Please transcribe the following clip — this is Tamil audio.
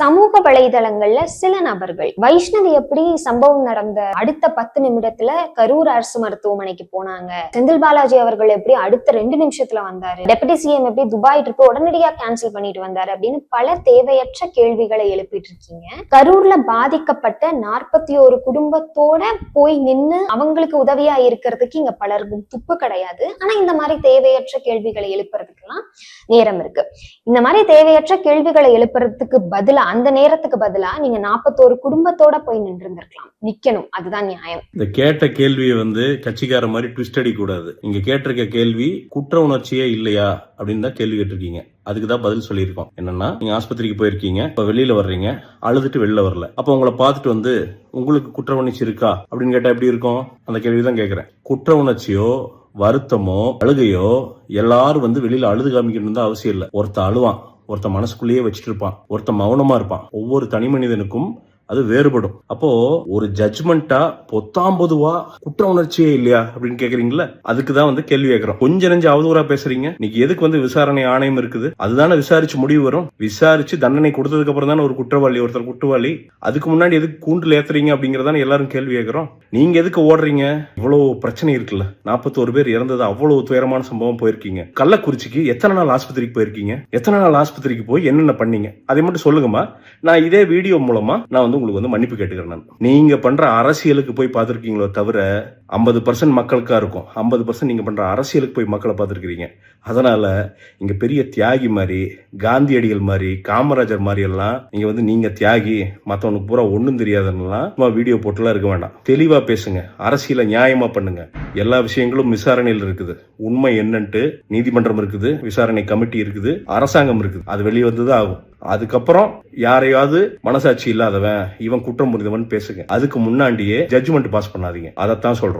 சமூக வலைதளங்கள்ல சில நபர்கள் வைஷ்ணவி எப்படி சம்பவம் நடந்த அடுத்த பத்து நிமிடத்துல கரூர் அரசு மருத்துவமனைக்கு போனாங்க? செந்தில் பாலாஜி அவர்கள் எப்படி அடுத்த ரெண்டு நிமிஷத்துல வந்தாரு? டெபுட்டி சிஎம் எப்படி துபாய் ட்ரிப் உடனடியா கேன்சல் பண்ணிட்டு வந்தாரு? அப்படின்னு பல தேவையற்ற கேள்விகளை எழுப்பிட்டு இருக்கீங்க. கரூர்ல பாதிக்கப்பட்ட நாற்பத்தி ஒரு குடும்பத்தோட போய் நின்னு அவங்களுக்கு உதவியா இருக்கிறதுக்கு இங்க பலருக்கும் துப்பு கிடையாது. ஆனா இந்த மாதிரி தேவையற்ற கேள்விகளை எழுப்புறதுக்கெல்லாம் நேரம் இருக்கு. இந்த மாதிரி தேவையற்ற கேள்விகளை எழுப்புறதுக்கு பதிலா அந்த நேரத்துக்கு பதிலா நீங்க நாற்பத்தோரு குடும்பத்தோட போய் நின்று இருந்திருக்கலாம் நிக்கணும். அதுதான் நியாயம். இந்த கேட்ட கேள்வியை வந்து கட்சிக்கார மாதிரி ட்விஸ்ட் அடி கூடாது நீங்க கேட்டிருக்க கேள்வி குற்ற உணர்ச்சியே இல்லையா? அப்படின்னு தான் கேள்வி கேட்டிருக்கீங்க. அதுக்கு தான் பதில் சொல்லியிருக்கோம். என்னன்னா நீங்க ஆஸ்பத்திரிக்கு போயிருக்கீங்க இப்ப வெளியில வர்றீங்க அழுதுட்டு வெளில வரல. அப்ப உங்களை பார்த்துட்டு வந்து உங்களுக்கு குற்ற உணர்ச்சி இருக்கா? அப்படின்னு கேட்டா எப்படி இருக்கும்? அந்த கேள்வி தான் கேட்கிறேன் குற்ற உணர்ச்சியோ வருத்தமோ அழுகையோ எல்லாரும் வந்து வெளியில அழுது காமிக்கணும் தான் அவசியம் இல்லை. ஒருத்தன் அழுவான். ஒருத்தன் மனசுக்குள்ளேயே வச்சுட்டு இருப்பான் ஒருத்தன் மௌனமா இருப்பான். ஒவ்வொரு தனி மனிதனுக்கும் அது வேறுபடும். அப்போ ஒரு ஜட்மெண்டா பொத்தாம்பதுவா குற்ற உணர்ச்சியே இல்லையா அப்படின்னு கேக்குறீங்களா அதுக்கு தான் வந்து கேள்வி கேட்கிறோம் கொஞ்ச நெஞ்சு அவதூறா பேசுறீங்க. இன்னைக்கு எதுக்கு வந்து விசாரணை ஆணையம் இருக்குது? அதுதானே விசாரிச்சு முடிவு வரும். விசாரிச்சு தண்டனை கொடுத்ததுக்கு அப்புறம் தானே ஒரு குற்றவாளி ஒருத்தர் குற்றவாளி. அதுக்கு முன்னாடி எதுக்கு கூண்டுல ஏத்துறீங்க அப்படிங்கறதான எல்லாரும் கேள்வி கேட்கிறோம் நீங்க எதுக்கு ஓடுறீங்க? இவ்வளவு பிரச்சனை இருக்குல்ல. நாற்பத்தோரு பேர் இறந்தது அவ்வளவு துயரமான சம்பவம் போயிருக்கீங்க. கள்ளக்குறிச்சிக்கு எத்தனை நாள் ஆஸ்பத்திரிக்கு போயிருக்கீங்க? எத்தனை நாள் ஆஸ்பத்திரிக்கு போய் என்னென்ன பண்ணீங்க? அதை மட்டும் சொல்லுங்கம்மா. நான் இதே வீடியோ மூலமா நான் வந்து உங்களுக்கு வந்து மன்னிப்பு கேட்டுக்கிறேன் நான். நீங்க பண்ற அரசியலுக்கு போய் பார்த்துருக்கீங்களோ தவிர ஐம்பது பர்சன்ட் மக்களுக்கா இருக்கும். ஐம்பது பர்சன்ட் நீங்க பண்ற அரசியலுக்கு போய் மக்களை பார்த்திருக்கிறீங்க. அதனால இங்க பெரிய தியாகி மாதிரி காந்தியடிகள் மாதிரி காமராஜர் மாதிரி எல்லாம் நீங்க வந்து நீங்க தியாகி மத்தவனுக்கு பூரா ஒன்றும் தெரியாதுன்னெல்லாம் சும்மா வீடியோ போட்டுலாம் இருக்க வேண்டாம். தெளிவா பேசுங்க. அரசியலை நியாயமா பண்ணுங்க. எல்லா விஷயங்களும் விசாரணையில் இருக்குது. உண்மை என்னன்ட்டு நீதிமன்றம் இருக்குது விசாரணை கமிட்டி இருக்குது அரசாங்கம் இருக்குது. அது வெளியே வந்துதான் ஆகும். அதுக்கப்புறம் யாரையாவது மனசாட்சி இல்லாதவன் இவன் குற்றம் புரிந்தவன் பேசுங்க. அதுக்கு முன்னாடியே ஜட்ஜ்மெண்ட் பாஸ் பண்ணாதீங்க. அதைத்தான் சொல்றோம்.